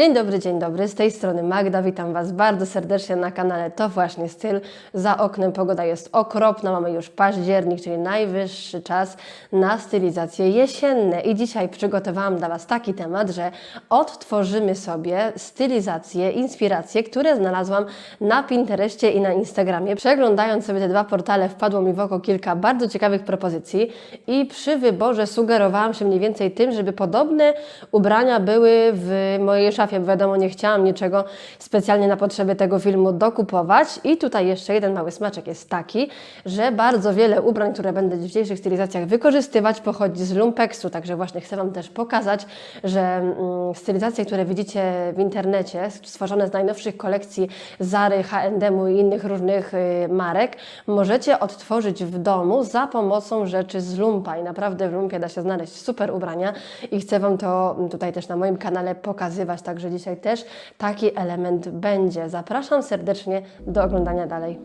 Dzień dobry, dzień dobry. Z tej strony Magda. Witam Was bardzo serdecznie na kanale To Właśnie Styl. Za oknem pogoda jest okropna. Mamy już październik, czyli najwyższy czas na stylizacje jesienne. I dzisiaj przygotowałam dla Was taki temat, że odtworzymy sobie stylizacje, inspiracje, które znalazłam na Pinterestie i na Instagramie. Przeglądając sobie te dwa portale wpadło mi w oko kilka bardzo ciekawych propozycji i przy wyborze sugerowałam się mniej więcej tym, żeby podobne ubrania były w mojej szafie. Bo Wiadomo, nie chciałam niczego specjalnie na potrzeby tego filmu dokupować. I tutaj jeszcze jeden mały smaczek jest taki, że bardzo wiele ubrań, które będę w dzisiejszych stylizacjach wykorzystywać, pochodzi z lumpeksu. Także właśnie chcę Wam też pokazać, że mm, stylizacje, które widzicie w internecie, stworzone z najnowszych kolekcji Zary, H&M i innych różnych y, marek, możecie odtworzyć w domu za pomocą rzeczy z lumpa. I naprawdę w lumpie da się znaleźć super ubrania i chcę Wam to tutaj też na moim kanale pokazywać. Także dzisiaj też taki element będzie. Zapraszam serdecznie do oglądania dalej.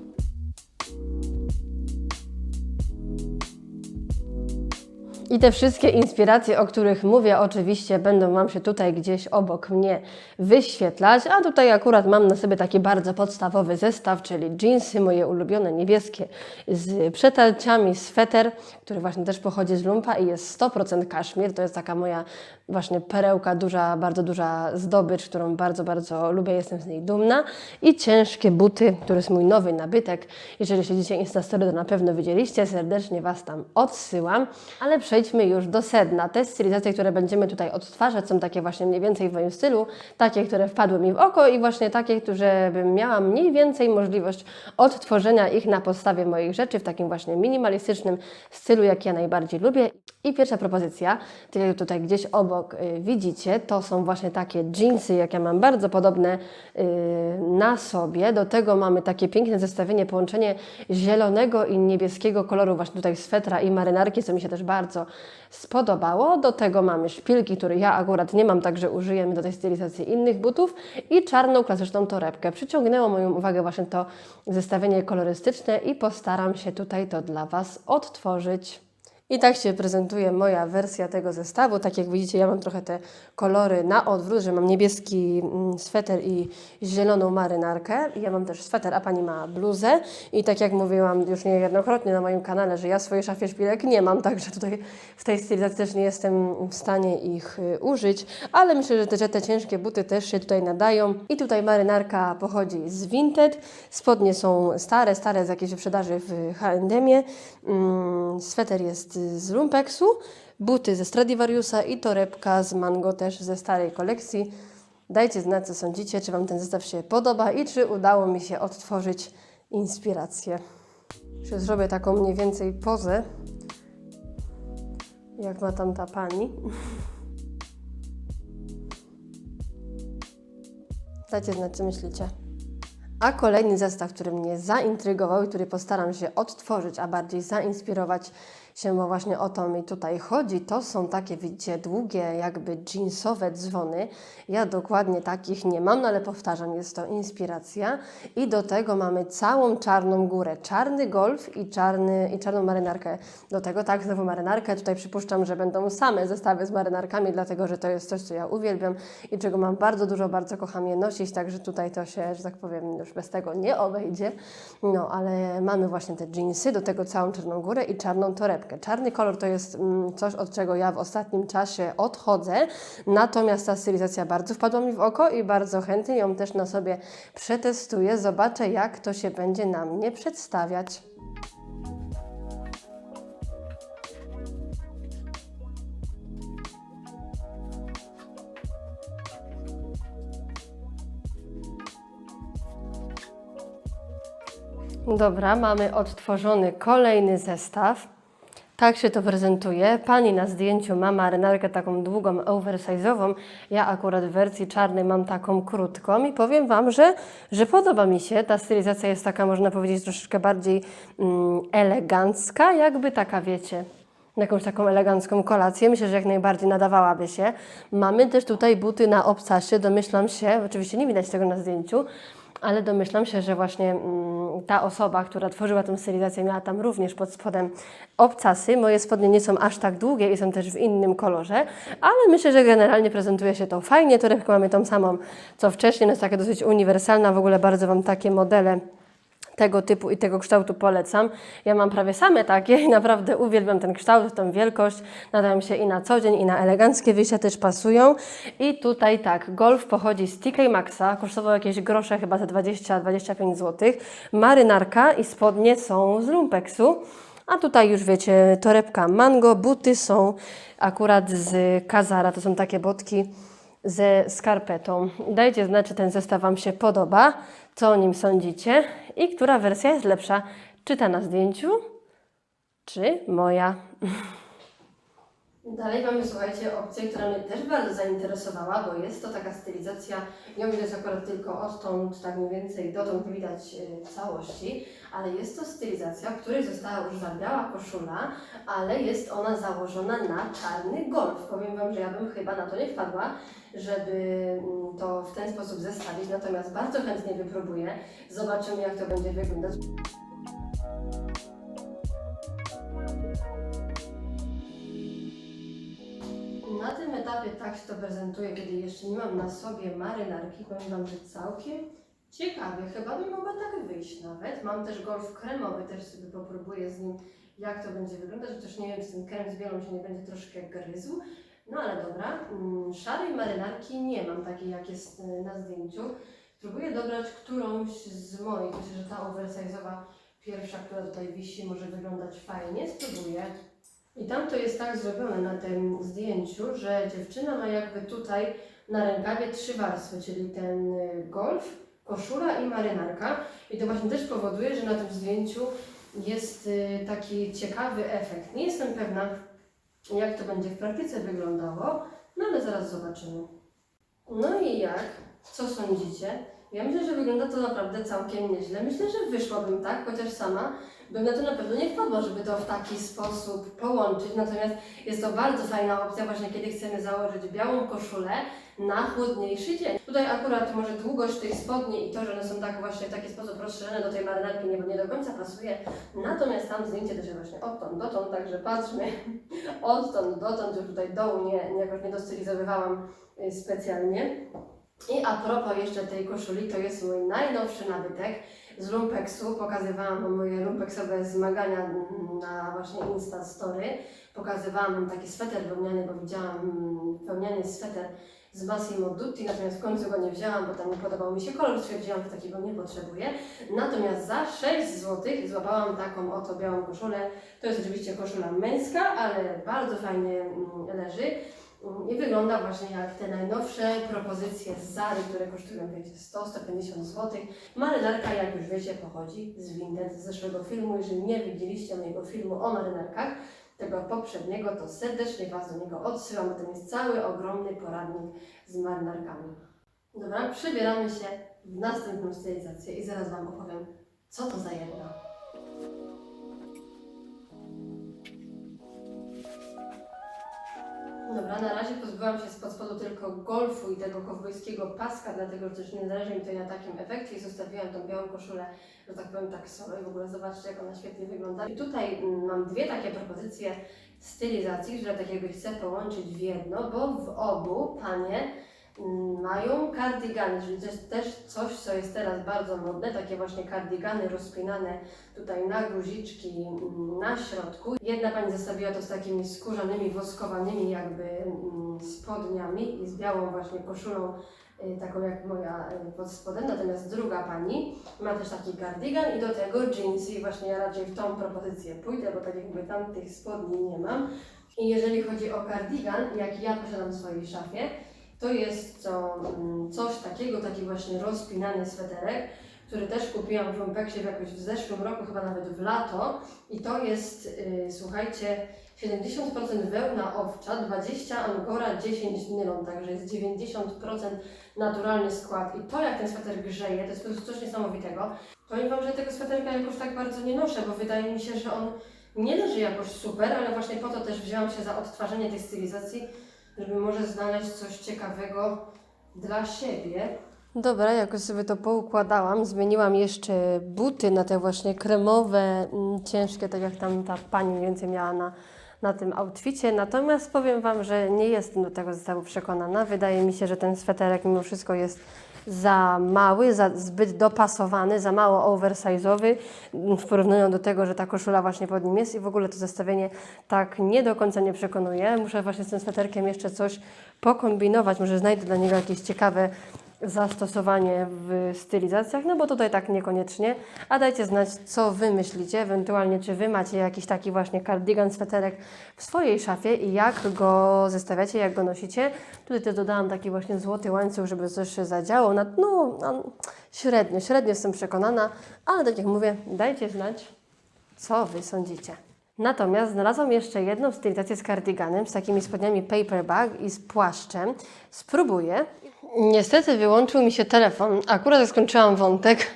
I te wszystkie inspiracje, o których mówię, oczywiście będą Wam się tutaj gdzieś obok mnie wyświetlać, a tutaj akurat mam na sobie taki bardzo podstawowy zestaw, czyli jeansy moje ulubione niebieskie z przetarciami, sweter, który właśnie też pochodzi z lumpa i jest 100% kaszmir, to jest taka moja właśnie perełka, duża, bardzo duża zdobycz, którą bardzo, bardzo lubię, jestem z niej dumna i ciężkie buty, który jest mój nowy nabytek. Jeżeli śledzicie Instastory, to na pewno widzieliście, serdecznie Was tam odsyłam, ale przejdźmy już do sedna. Te stylizacje, które będziemy tutaj odtwarzać są takie właśnie mniej więcej w moim stylu, takie, które wpadły mi w oko i właśnie takie, które bym miała mniej więcej możliwość odtworzenia ich na podstawie moich rzeczy w takim właśnie minimalistycznym stylu, jaki ja najbardziej lubię. I pierwsza propozycja, tak tutaj gdzieś obok y, widzicie, to są właśnie takie jeansy, jak ja mam bardzo podobne y, na sobie. Do tego mamy takie piękne zestawienie, połączenie zielonego i niebieskiego koloru właśnie tutaj swetra i marynarki, co mi się też bardzo spodobało. Do tego mamy szpilki, które ja akurat nie mam, także użyjemy do tej stylizacji innych butów i czarną klasyczną torebkę. Przyciągnęło moją uwagę właśnie to zestawienie kolorystyczne i postaram się tutaj to dla Was odtworzyć. I tak się prezentuje moja wersja tego zestawu. Tak jak widzicie, ja mam trochę te kolory na odwrót, że mam niebieski mm, sweter i zieloną marynarkę. Ja mam też sweter, a pani ma bluzę. I tak jak mówiłam już niejednokrotnie na moim kanale, że ja swojej szafie szpilek nie mam, także tutaj w tej stylizacji też nie jestem w stanie ich y, użyć. Ale myślę, że te, że te ciężkie buty też się tutaj nadają. I tutaj marynarka pochodzi z Vinted. Spodnie są stare, stare z jakiejś wyprzedaży w. Mm, sweter jest z lumpeksu, buty ze Stradivariusa i torebka z Mango też ze starej kolekcji. Dajcie znać, co sądzicie, czy Wam ten zestaw się podoba i czy udało mi się odtworzyć inspirację. Zrobię taką mniej więcej pozę, jak ma tam ta pani. Dajcie znać, co myślicie. A kolejny zestaw, który mnie zaintrygował i który postaram się odtworzyć, a bardziej zainspirować się, właśnie o to mi tutaj chodzi, to są takie, widzicie, długie, jakby jeansowe dzwony. Ja dokładnie takich nie mam, no ale powtarzam, jest to inspiracja. I do tego mamy całą czarną górę, czarny golf i, czarny, i czarną marynarkę. Do tego tak, znowu marynarkę. Tutaj przypuszczam, że będą same zestawy z marynarkami, dlatego że to jest coś, co ja uwielbiam i czego mam bardzo dużo, bardzo kocham je nosić, także tutaj to się, że tak powiem, już bez tego nie obejdzie. No, ale mamy właśnie te jeansy, do tego całą czarną górę i czarną torebkę. Czarny kolor to jest mm, coś, od czego ja w ostatnim czasie odchodzę, natomiast ta stylizacja bardzo wpadła mi w oko i bardzo chętnie ją też na sobie przetestuję. Zobaczę, jak to się będzie na mnie przedstawiać. Dobra, mamy odtworzony kolejny zestaw. Tak się to prezentuje. Pani na zdjęciu ma marynarkę taką długą, oversize'ową. Ja akurat w wersji czarnej mam taką krótką i powiem Wam, że, że podoba mi się. Ta stylizacja jest taka, można powiedzieć, troszeczkę bardziej mm, elegancka, jakby taka, wiecie, jakąś taką elegancką kolację. Myślę, że jak najbardziej nadawałaby się. Mamy też tutaj buty na obcasie, domyślam się, oczywiście nie widać tego na zdjęciu, ale domyślam się, że właśnie mm, ta osoba, która tworzyła tę stylizację, miała tam również pod spodem obcasy. Moje spodnie nie są aż tak długie i są też w innym kolorze, ale myślę, że generalnie prezentuje się to fajnie. Torebkę mamy tą samą, co wcześniej, ona jest taka dosyć uniwersalna. W ogóle bardzo Wam takie modele tego typu i tego kształtu polecam. Ja mam prawie same takie i naprawdę uwielbiam ten kształt, tę wielkość. Nadają się i na co dzień, i na eleganckie wyjścia też pasują. I tutaj tak, Golf pochodzi z TK Maxa, kosztował jakieś grosze, chyba za 20-25 zł. Marynarka i spodnie są z lumpeksu. A tutaj już wiecie, torebka mango, buty są akurat z Kazara, to są takie botki ze skarpetą. Dajcie znać, czy ten zestaw Wam się podoba, co o nim sądzicie i która wersja jest lepsza. Czy ta na zdjęciu, czy moja. Dalej mamy, słuchajcie, opcję, która mnie też bardzo zainteresowała, bo jest to taka stylizacja, ją widać akurat tylko odtąd, tak mniej więcej dotąd widać e, całości, ale jest to stylizacja, w której została użyta biała koszula, ale jest ona założona na czarny golf. Powiem Wam, że ja bym chyba na to nie wpadła, żeby mm, to w ten sposób zestawić, natomiast bardzo chętnie wypróbuję. Zobaczymy, jak to będzie wyglądać. Na tym etapie tak się to prezentuje, kiedy jeszcze nie mam na sobie marynarki. Powiem Wam, że całkiem ciekawie. Chyba bym mogła tak wyjść nawet. Mam też golf kremowy, też sobie popróbuję z nim, jak to będzie wyglądać. Chociaż nie wiem, czy ten krem z bielą się nie będzie troszkę gryzł. No ale dobra. Mm, Szarej marynarki nie mam takiej, jak jest y, na zdjęciu. Próbuję dobrać którąś z moich. Myślę, że ta oversize'owa pierwsza, która tutaj wisi, może wyglądać fajnie. Spróbuję. I tam to jest tak zrobione na tym zdjęciu, że dziewczyna ma jakby tutaj na rękawie trzy warstwy, czyli ten y, golf, koszula i marynarka. I to właśnie też powoduje, że na tym zdjęciu jest y, taki ciekawy efekt. Nie jestem pewna, jak to będzie w praktyce wyglądało, no ale zaraz zobaczymy. No i jak? Co sądzicie? Ja myślę, że wygląda to naprawdę całkiem nieźle. Myślę, że wyszłabym tak, chociaż sama bym na to na pewno nie wpadła, żeby to w taki sposób połączyć. Natomiast jest to bardzo fajna opcja właśnie, kiedy chcemy założyć białą koszulę na chłodniejszy dzień. Tutaj akurat może długość tej spodni i to, że one są tak właśnie w taki sposób rozszerzone do tej marynarki nie, nie do końca pasuje. Natomiast tam zdjęcie też właśnie odtąd dotąd, także patrzmy odtąd dotąd, już tutaj dołu nie, nie, jakoś nie dostylizowywałam y, specjalnie. I a propos jeszcze tej koszuli, to jest mój najnowszy nabytek z lumpeksu. Pokazywałam moje lumpeksowe zmagania na właśnie Insta Story. Pokazywałam taki sweter wełniany, bo widziałam mm, wełniany sweter z Massimo Dutti, natomiast w końcu go nie wzięłam, bo tam nie podobał mi się kolor, stwierdziłam, że takiego nie potrzebuję. Natomiast za 6 zł złapałam taką oto białą koszulę. To jest oczywiście koszula męska, ale bardzo fajnie mm, leży. I wygląda właśnie jak te najnowsze propozycje z Zary, które kosztują wiecie 100-150 zł. Marynarka, jak już wiecie, pochodzi z Vinted z zeszłego filmu. Jeżeli nie widzieliście mojego filmu o marynarkach, tego poprzedniego, to serdecznie Was do niego odsyłam, bo tam jest cały ogromny poradnik z marynarkami. Dobra, przebieramy się w następną stylizację i zaraz Wam opowiem, co to za jedna. Pozbyłam się spod spodu tylko golfu i tego kowbojskiego paska, dlatego że też nie zależy mi tutaj na takim efekcie i zostawiłam tą białą koszulę, że tak powiem, tak i w ogóle zobaczcie, jak ona świetnie wygląda. I tutaj mm, mam dwie takie propozycje stylizacji, które tak jakby chcę połączyć w jedno, bo w obu panie mm, mają kardigany, czyli to jest też coś, co jest teraz bardzo modne, takie właśnie kardigany rozpinane tutaj na guziczki mm, na środku. Jedna pani zostawiła to z takimi skórzanymi, woskowanymi jakby spodniami i z białą właśnie koszulą, y, taką jak moja y, pod spodem, natomiast druga pani ma też taki kardigan i do tego jeansy i właśnie ja raczej w tą propozycję pójdę, bo tak jakby tam tych spodni nie mam. I jeżeli chodzi o kardigan, jak ja posiadam w swojej szafie, to jest to mm, coś takiego, taki właśnie rozpinany sweterek, który też kupiłam w Lumpeksie w jakoś w zeszłym roku, chyba nawet w lato. I to jest, y, słuchajcie, 70% wełna owcza, 20 angora, 10 nylon, także jest 90% naturalny skład. I to jak ten sweter grzeje, to jest po prostu coś niesamowitego. Powiem Wam, że tego sweterka jakoś tak bardzo nie noszę, bo wydaje mi się, że on nie leży jakoś super, ale właśnie po to też wzięłam się za odtwarzanie tej stylizacji, żeby może znaleźć coś ciekawego dla siebie. Dobra, jakoś sobie to poukładałam. Zmieniłam jeszcze buty na te właśnie kremowe, mm, ciężkie, tak jak tam ta pani mniej więcej miała na, na tym outficie. Natomiast powiem Wam, że nie jestem do tego zestawu przekonana. Wydaje mi się, że ten sweterek mimo wszystko jest za mały, za zbyt dopasowany, za mało oversize'owy mm, w porównaniu do tego, że ta koszula właśnie pod nim jest i w ogóle to zestawienie tak nie do końca nie przekonuje. Muszę właśnie z tym sweterkiem jeszcze coś pokombinować, może znajdę dla niego jakieś ciekawe zastosowanie w stylizacjach, no bo tutaj tak niekoniecznie. A dajcie znać, co Wy myślicie, ewentualnie czy Wy macie jakiś taki właśnie kardigan, sweterek w swojej szafie i jak go zestawiacie, jak go nosicie. Tutaj też dodałam taki właśnie złoty łańcuch, żeby coś się zadziało. No, no, średnio, średnio jestem przekonana, ale tak jak mówię, dajcie znać, co Wy sądzicie. Natomiast znalazłam jeszcze jedną stylizację z kardiganem, z takimi spodniami paperback i z płaszczem. Spróbuję. Niestety wyłączył mi się telefon. Akurat skończyłam wątek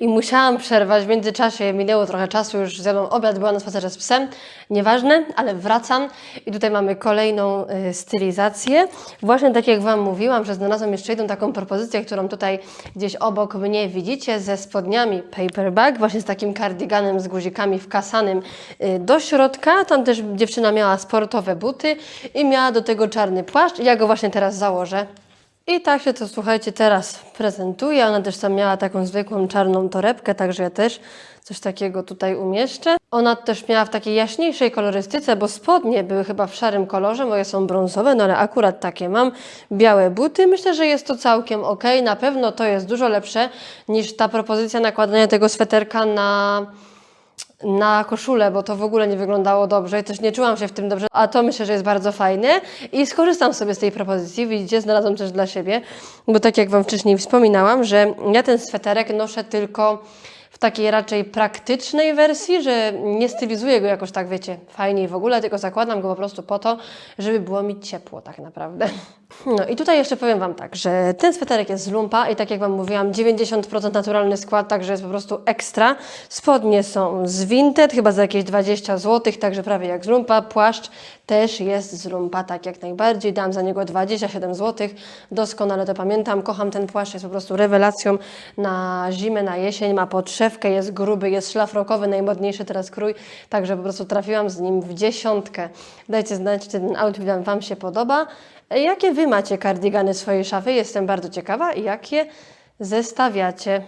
i musiałam przerwać. W międzyczasie minęło trochę czasu, już zjadłam obiad, byłam na spacerze z psem. Nieważne, ale wracam i tutaj mamy kolejną y, stylizację. Właśnie tak jak Wam mówiłam, że znalazłam jeszcze jedną taką propozycję, którą tutaj gdzieś obok mnie widzicie, ze spodniami paperback, właśnie z takim kardiganem z guzikami wkasanym y, do środka. Tam też dziewczyna miała sportowe buty i miała do tego czarny płaszcz. Ja go właśnie teraz założę. I tak się to, słuchajcie, teraz prezentuje. Ona też tam miała taką zwykłą czarną torebkę, także ja też coś takiego tutaj umieszczę. Ona też miała w takiej jaśniejszej kolorystyce, bo spodnie były chyba w szarym kolorze, moje są brązowe, no ale akurat takie mam. Białe buty. Myślę, że jest to całkiem ok. Na pewno to jest dużo lepsze niż ta propozycja nakładania tego sweterka na na koszulę, bo to w ogóle nie wyglądało dobrze i też nie czułam się w tym dobrze, a to myślę, że jest bardzo fajne i skorzystam sobie z tej propozycji, widzicie, znalazłam też dla siebie, bo tak jak Wam wcześniej wspominałam, że ja ten sweterek noszę tylko w takiej raczej praktycznej wersji, że nie stylizuję go jakoś tak, wiecie, fajnie i w ogóle, tylko zakładam go po prostu po to, żeby było mi ciepło tak naprawdę. No i tutaj jeszcze powiem Wam tak, że ten sweterek jest z lumpa i tak jak Wam mówiłam, 90% naturalny skład, także jest po prostu ekstra. Spodnie są z Vinted, chyba za jakieś 20 zł, także prawie jak z lumpa. Płaszcz też jest z lumpa, tak jak najbardziej. Dam za niego 27 zł, doskonale to pamiętam. Kocham ten płaszcz, jest po prostu rewelacją na zimę, na jesień. Ma podszewkę, jest gruby, jest szlafrokowy, najmodniejszy teraz krój, także po prostu trafiłam z nim w dziesiątkę. Dajcie znać, czy ten outfit Wam- Wam się podoba. Jakie Wy macie kardigany swojej szafie? Jestem bardzo ciekawa jakie zestawiacie.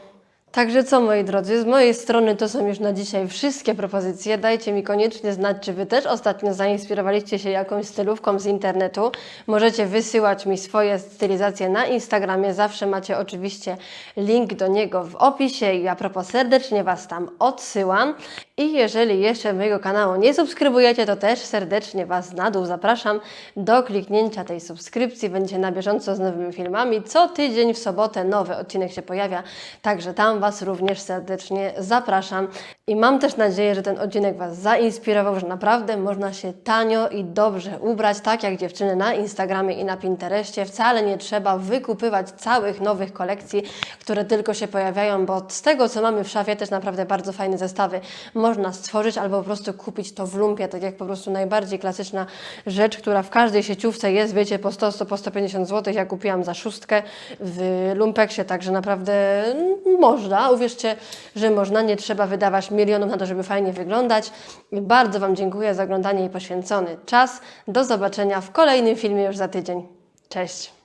Także co moi drodzy, z mojej strony to są już na dzisiaj wszystkie propozycje. Dajcie mi koniecznie znać, czy Wy też ostatnio zainspirowaliście się jakąś stylówką z internetu. Możecie wysyłać mi swoje stylizacje na Instagramie. Zawsze macie oczywiście link do niego w opisie i a propos serdecznie Was tam odsyłam. I jeżeli jeszcze mojego kanału nie subskrybujecie, to też serdecznie Was na dół zapraszam do kliknięcia tej subskrypcji. Będziecie na bieżąco z nowymi filmami. Co tydzień w sobotę nowy odcinek się pojawia, także tam Was również serdecznie zapraszam. I mam też nadzieję, że ten odcinek Was zainspirował, że naprawdę można się tanio i dobrze ubrać, tak jak dziewczyny na Instagramie i na Pinterestie. Wcale nie trzeba wykupywać całych nowych kolekcji, które tylko się pojawiają, bo z tego, co mamy w szafie, też naprawdę bardzo fajne zestawy można stworzyć albo po prostu kupić to w lumpie, tak jak po prostu najbardziej klasyczna rzecz, która w każdej sieciówce jest, wiecie, po 100, 100 po 150 zł. Ja kupiłam za szóstkę w lumpeksie, także naprawdę mm, można. Uwierzcie, że można, nie trzeba wydawać milionów na to, żeby fajnie wyglądać. Bardzo Wam dziękuję za oglądanie i poświęcony czas. Do zobaczenia w kolejnym filmie już za tydzień. Cześć!